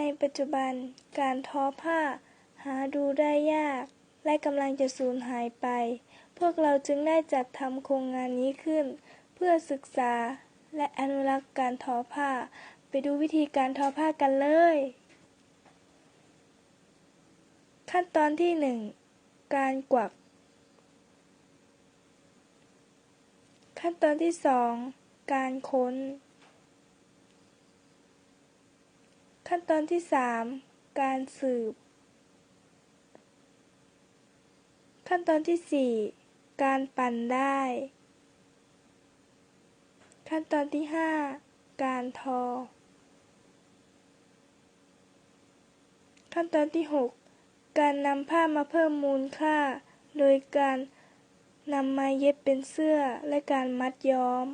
ในปัจจุบันการทอผ้า หาดูได้ยาก และกำลังจะสูญหายไป พวกเราจึงได้จัดทำโครงงานนี้ขึ้น เพื่อศึกษาและอนุรักษ์การทอผ้า ไปดูวิธีการทอผ้ากันเลย ขั้นตอนที่หนึ่งการกวัก ขั้นตอนที่สองการค้น ขั้นตอนที่สามการสืบ ขั้นตอนที่สี่การปั่นได้ ขั้นตอนที่ห้าการทอ ขั้นตอนที่หกการนำผ้ามาเพิ่มมูลค่า โดยการนำมาเย็บเป็นเสื้อและการมัดย้อม